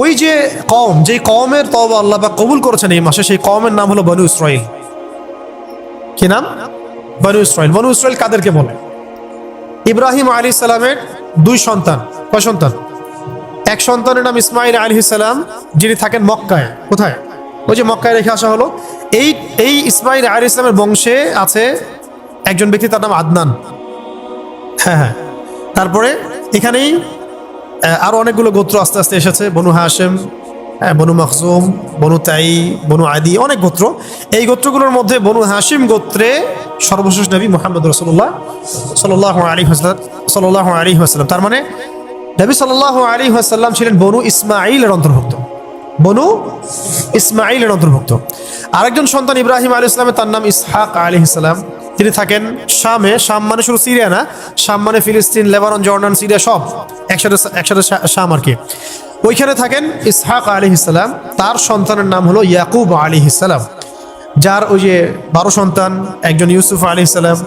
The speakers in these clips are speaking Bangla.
ওই যে কম যে কমের তবা আল্লাহ পাক কবুল করেছেন এই মাসে, সেই কমের নাম হলো বনু ইসরাইল কি নাম? বনু ইসরাইল বনু ইসরাইল কাদেরকে বলে? ইব্রাহিম আলী সালামের দুই সন্তান। কয় সন্তান? এক সন্তানের নাম ইসমাইল আলী সালাম, যিনি থাকেন মক্কায়। কোথায়? ওই যে মক্কায় রেখে আসা হলো। এই এই ইসমাইল আলী ইসলামের বংশে আছে একজন ব্যক্তি, তার নাম আদনান। হ্যাঁ হ্যাঁ। তারপরে এখানেই আহ, আরও অনেকগুলো গোত্র আস্তে আস্তে এসেছে। বনু হ্যাঁ বনু মখজুম বনু তাই বনু আদি অনেক গোত্র। এই গোত্রগুলোর মধ্যে বনু হাসিম গোত্রে সর্বশেষ নবী মোহাম্মদ রসুল্লাহ সাল্লাহ আলী সাল্লাহ আলী হাসলাম তার মানে নবী সাল্লাহ আলী হাসাল্লাম ছিলেন বনু ইসমাইলের অন্তর্ভুক্ত। বনু ইসমাইলের অন্তর্ভুক্ত। আরেকজন সন্তান ইব্রাহিম আলী ইসলামের তার নাম ইসহাক আলী ইসলাম তিনি থাকেন শামে, শাম মানে শুধু সিরিয়া না, শাম মানে ফিলিস্তিন, লেবানন, জর্ডান, সিরিয়া, সব একসাথে একসাথে শাম আর কি। ওইখানে থাকেন ইসহাক আলী ইসলাম তার সন্তানের নাম হলো ইয়াকুব আলী ইসলাম যার ওই যে বারো সন্তান, একজন ইউসুফ আলী ইসলাম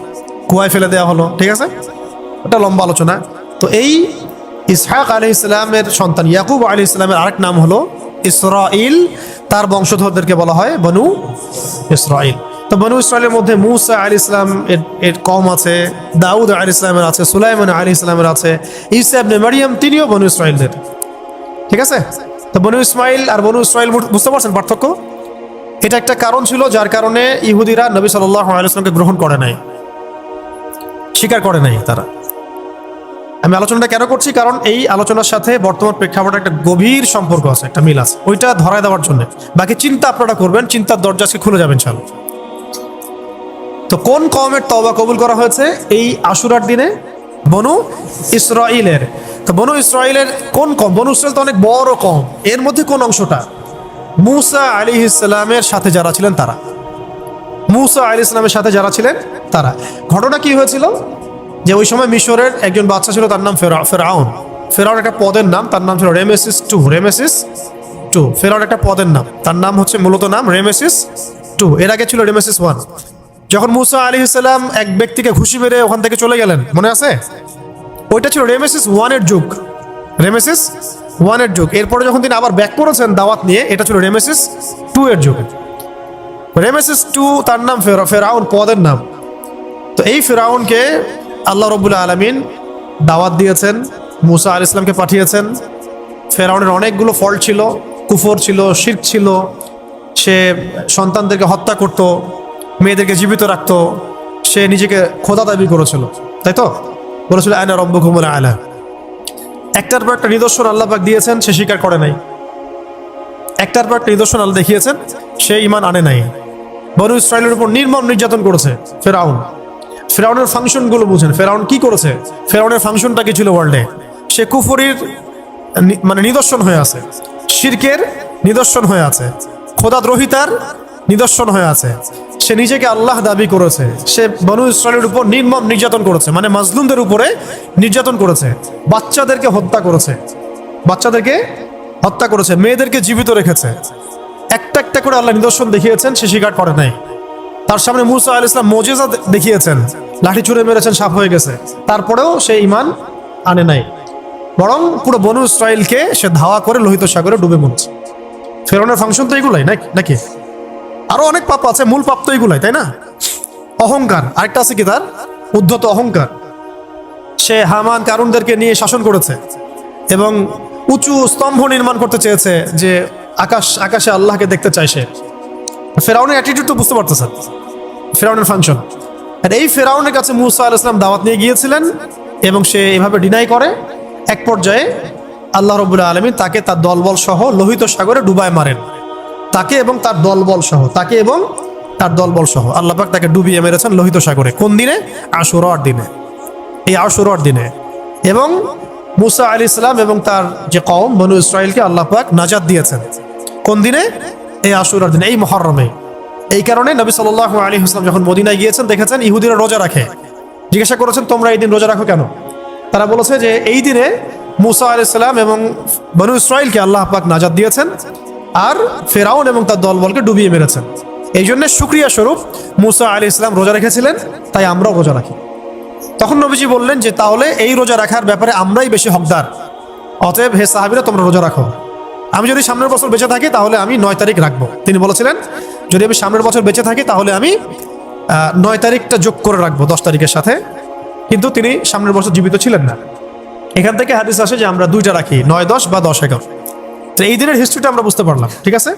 কুয়ায় ফেলে দেওয়া হলো, ঠিক আছে? ওটা লম্বা আলোচনা। তো এই ইসহাক আলী ইসলামের সন্তান ইয়াকুব আলী ইসলামের আরেক নাম হলো ইসরাইল তার বংশধরদেরকে বলা হয় বনু ইসরাইল তো বনু ইসরায়েলের মধ্যে মুসা আলী ইসলাম এর কম আছে, দাউদ আলী ইসলামের আছে, সুলাইমান আলী ইসলামের আছে ইসা মারিয়াম তিনিও বনু ইসরায়েলদের ঠিক আছে? তো বনু ইসমাইল আর বনু ইসরায়েল বু- বুঝতে পারছেন পার্থক্য? এটা একটা কারণ ছিল যার কারণে ইহুদিরা নবী সাল্লাহ আলাইসলামকে গ্রহণ করে নাই। স্বীকার করে নাই তারা। আমি আলোচনাটা কেন করছি? কারণ এই আলোচনার সাথে বর্তমান প্রেক্ষাপটে একটা গভীর সম্পর্ক আছে, একটা মিল আছে। ওইটা ধরায় দেওয়ার জন্য। বাকি চিন্তা আপনারা করবেন, চিন্তার দরজা আজকে খুলে যাবেন চাল তো কোন কমের তবা কবুল করা হয়েছে? এই আশুরার দিনে বনু ইসরাইলের তো বনু ইসরাইলের কোন কম বনু ইসরাইল তো অনেক বড় কম এর মধ্যে কোন অংশটা? মুসা আলী ইসলামের সাথে যারা ছিলেন তারা। মুসা আলী ইসলামের সাথে যারা ছিলেন তারা। ঘটনা কি হয়েছিল? যে ওই সময় মিশরের একজন বাচ্চা ছিল, তার নাম ফেরা ফেরাউন। ফেরাউন একটা পদের নাম, তার নাম ছিল রেমেসিস টু। Ramesses two. ফেরাউন একটা পদের নাম। তার নাম হচ্ছে মূলত নাম রেমেসিস টু। এর আগে ছিল রেমেসিস ওয়ান। যখন মুসা আলী ইসলাম এক ব্যক্তিকে ঘুষি মেরে ওখান থেকে চলে গেলেন, মনে আছে? ওইটা ছিল রেমেসিস ওয়ানের যুগ। রেমেসিস ওয়ানের যুগ। এরপরে যখন তিনি আবার ব্যাক করেছেন দাওয়াত নিয়ে, এটা ছিল রেমেসিস টু এর যুগ। রেমেসিস টু তার নাম ফেরা, ফেরাউন পদের নাম। তো এই ফেরাউনকে আল্লাহ রবুল্লা আলমিন দাওয়াত দিয়েছেন, মুসা আল ইসলামকে পাঠিয়েছেন। ফেরাউনের অনেকগুলো ফল ছিল, কুফর ছিল শির ছিল। সে সন্তানদেরকে হত্যা করত। মেয়েদেরকে জীবিত রাখতো, সে নিজেকে খোদা দাবি করেছিল, তাই তো? বলেছিল আয়না রব্য ঘুমলা আয়না একটার পর একটা নিদর্শন আল্লাহ পাক দিয়েছেন, সে স্বীকার করে নাই। একটার পর একটা নিদর্শন আল্লাহ দেখিয়েছেন, সে ইমান আনে নাই। বনু ইসরায়েলের উপর নির্মম নির্যাতন করেছে ফেরাউন। ফেরাউনের ফাংশনগুলো বুঝেন। ফেরাউন কি করেছে? ফেরাউনের ফাংশনটা কি ছিল ওয়ার্ল্ডে সে কুফরির মানে নিদর্শন হয়ে আছে। শিরকের নিদর্শন হয়ে আছে। খোদাদ্রোহিতার নিদর্শন হয়ে আছে। সে নিজেকে আল্লাহ দাবি করেছে। সে বনু ইসরায়েলের উপর নির্মম নির্যাতন করেছে। মানে মাজলুমদের উপরে নির্যাতন করেছে। বাচ্চাদেরকে হত্যা করেছে। বাচ্চাদেরকে হত্যা করেছে। মেয়েদেরকে জীবিত রেখেছে। একটা একটা করে আল্লাহ নিদর্শন দেখিয়েছেন, সে স্বীকার করে নাই। তার সামনে মুসা আল ইসলাম মজেজা দেখিয়েছেন। লাঠি ছুঁড়ে মেরেছেন সাপ হয়ে গেছে। তারপরেও সে ইমান আনে নাই। বরং পুরো বনু ইসরায়েলকে সে ধাওয়া করে লোহিত সাগরে ডুবে মরছে। ফেরনের ফাংশন তো এগুলোই, নাকি? নাকি? আরও অনেক পাপ আছে, মূল পাপ তো এগুলাই তাই না? অহংকার, আরেকটা আছে কি তার? উদ্ধত অহংকার। সে হামান কারুনদেরকে নিয়ে শাসন করেছে এবং উঁচু স্তম্ভ নির্মাণ করতে চেয়েছে যে আকাশ, আকাশে আল্লাহকে দেখতে চায় সে। ফেরাউনের অ্যাটিটিউড তো বুঝতে পারতেছেন। ফেরাউনের ফাংশন আর এই ফেরাউনের কাছে মুসা আল ইসলাম দাওয়াত নিয়ে গিয়েছিলেন এবং সে এভাবে ডিনাই করে। এক পর্যায়ে আল্লাহ রবুল্লা আলমী তাকে তার দলবল সহ লোহিত সাগরে ডুবায় মারেন। তাকে এবং তার দলবল সহ, তাকে এবং তার দলবল সহ। আল্লাহ পাক তাকে ডুবিয়ে মেরেছেন লোহিত সাগরে। কোন দিনে? আশুরার দিনে। এই আশুরার দিনে। এবং মুসা আলী ইসলাম এবং তার যে কওম, বনু ইসরায়েলকে আল্লাহ পাক নাজাদ দিয়েছেন। কোন দিনে? এই আশুরার দিনে, এই মহরমে। এই কারণে নবী সাল আলী ইসলাম যখন মদিনায় গিয়েছেন, দেখেছেন ইহুদিরা রোজা রাখে। জিজ্ঞাসা করেছেন, তোমরা এই দিন রোজা রাখো কেন? তারা বলেছে যে, এই দিনে মুসা আলী ইসলাম এবং বনু ইসরায়েলকে আল্লাহ পাক নাজাদ দিয়েছেন। আর ফেরাউন এবং তার দলবলকে ডুবিয়ে মেরেছেন। এই জন্য সুক্রিয়া স্বরূপ মুসা আলী ইসলাম রোজা রেখেছিলেন, তাই আমরাও রোজা রাখি। তখন নবীজি বললেন যে, তাহলে এই রোজা রাখার ব্যাপারে আমরাই বেশি হকদার। অতএব হে সাহাবিরা, তোমরা রোজা রাখো। আমি যদি সামনের বছর বেঁচে থাকি, তাহলে আমি নয় তারিখ রাখব। তিনি বলেছিলেন, যদি আমি সামনের বছর বেঁচে থাকি, তাহলে আমি নয় তারিখটা যোগ করে রাখব, দশ তারিখের সাথে। কিন্তু তিনি সামনের বছর জীবিত ছিলেন না। এখান থেকে হাদিস আসে যে, আমরা দুইটা রাখি, নয় দশ বা দশ এগারো। তো এই দিনের হিস্ট্রিটা আমরা বুঝতে পারলাম ঠিক আছে?